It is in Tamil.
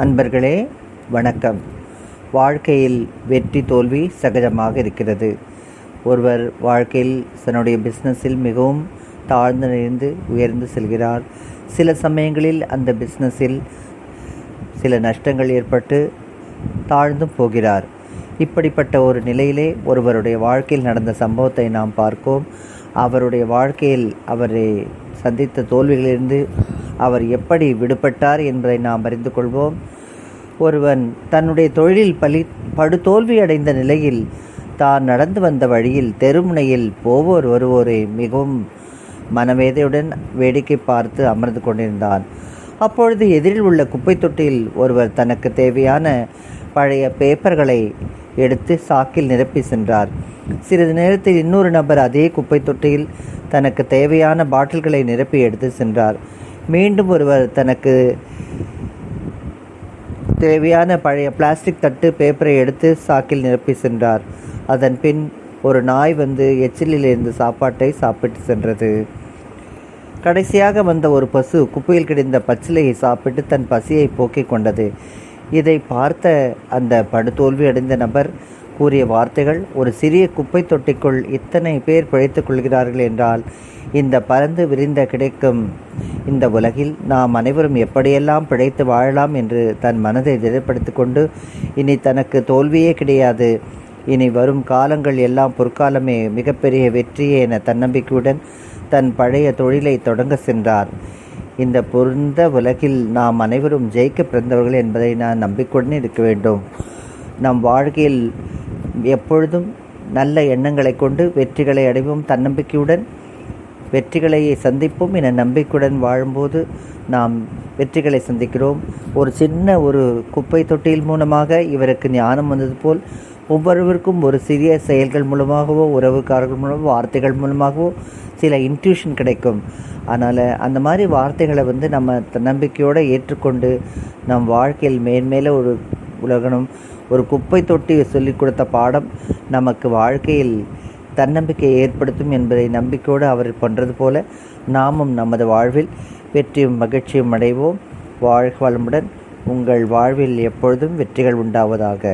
அன்பர்களே வணக்கம். வாழ்க்கையில் வெற்றி தோல்வி சகஜமாக இருக்கிறது. ஒருவர் வாழ்க்கையில் தன்னுடைய பிஸ்னஸில் மிகவும் தாழ்ந்து நிறைந்து உயர்ந்து செல்கிறார். சில சமயங்களில் அந்த பிஸ்னஸில் சில நஷ்டங்கள் ஏற்பட்டு தாழ்ந்தும் போகிறார். இப்படிப்பட்ட ஒரு நிலையிலே ஒருவருடைய வாழ்க்கையில் நடந்த சம்பவத்தை நாம் பார்ப்போம் அவருடைய வாழ்க்கையில் அவரை சந்தித்த தோல்விகளிலிருந்து அவர் எப்படி விடுபட்டார் என்பதை நாம் அறிந்து கொள்வோம். ஒருவன் தன்னுடைய தொழிலில் பலி படுதோல்வி அடைந்த நிலையில் தான் நடந்து வந்த வழியில் தெருமுனையில் போவோர் வருவோரை மிகவும் மனவேதையுடன் வேடிக்கை பார்த்து அமர்ந்து கொண்டிருந்தான். அப்பொழுது எதிரில் உள்ள குப்பை தொட்டியில் ஒருவர் தனக்கு தேவையான பழைய பேப்பர்களை எடுத்து சாக்கில் நிரப்பி சென்றார். சிறிது நேரத்தில் இன்னொரு நபர் அதே குப்பை தொட்டியில் தனக்கு தேவையான பாட்டில்களை நிரப்பி எடுத்து சென்றார். மீண்டும் ஒருவர் தனக்கு தேவையான பழைய பிளாஸ்டிக் தட்டு பேப்பரை எடுத்து சாக்கில் நிரப்பி சென்றார். அதன் பின் ஒரு நாய் வந்து எச்சிலில் இருந்து சாப்பாட்டை சாப்பிட்டு சென்றது. கடைசியாக வந்த ஒரு பசு குப்பையில் கிடந்த பச்சிலையை சாப்பிட்டு தன் பசியை போக்கிக் கொண்டது. இதை பார்த்த அந்த படுதோல்வி அடைந்த நபர் கூறிய வார்த்தைகள் ஒரு சிறிய குப்பை தொட்டிக்குள் இத்தனை பேர் பிழைத்துக் கொள்கிறார்கள் என்றால் இந்த பறந்து விரிந்த கிடைக்கும் இந்த உலகில் நாம் அனைவரும் எப்படியெல்லாம் பிழைத்து வாழலாம் என்று தன் மனதை திடப்படுத்தி கொண்டு இனி தனக்கு தோல்வியே கிடையாது. இனி வரும் காலங்கள் எல்லாம் பொற்காலமே மிகப்பெரிய வெற்றியே என தன்னம்பிக்கையுடன் தன் பழைய தொழிலை தொடங்க சென்றார். இந்த பொருந்த உலகில் நாம் அனைவரும் ஜெயிக்க பிறந்தவர்கள் என்பதை நான் நம்பிக்கையுடன் இருக்க வேண்டும். நம் வாழ்க்கையில் எப்பொழுதும் நல்ல எண்ணங்களை கொண்டு வெற்றிகளை அடைவோம் தன்னம்பிக்கையுடன். வெற்றிகளை சந்திப்போம் என நம்பிக்கையுடன் வாழும்போது நாம் வெற்றிகளை சந்திக்கிறோம். ஒரு சின்ன ஒரு குப்பை தொட்டியில் மூலமாக இவருக்கு ஞானம் வந்தது போல் ஒவ்வொருவருக்கும் ஒரு சிறிய செயல்கள் மூலமாகவோ உறவுக்காரர்கள் மூலமாகவோ வார்த்தைகள் மூலமாகவோ சில இன்ட்யூஷன் கிடைக்கும். அதனால் அந்த மாதிரி வார்த்தைகளை வந்து நம்ம நம்பிக்கையோடு ஏற்றுக்கொண்டு நம் வாழ்க்கையில் மேன்மேலே ஒரு உலகணும் ஒரு குப்பை தொட்டி சொல்லிக் கொடுத்த பாடம் நமக்கு வாழ்க்கையில் தன்னம்பிக்கையை ஏற்படுத்தும் என்பதை நம்பிக்கையோடு அவர் பண்ணுறது போல நாமும் நமது வாழ்வில் வெற்றியும் மகிழ்ச்சியும் அடைவோம். வாழ்க வளமுடன். உங்கள் வாழ்வில் எப்பொழுதும் வெற்றிகள் உண்டாவதாக.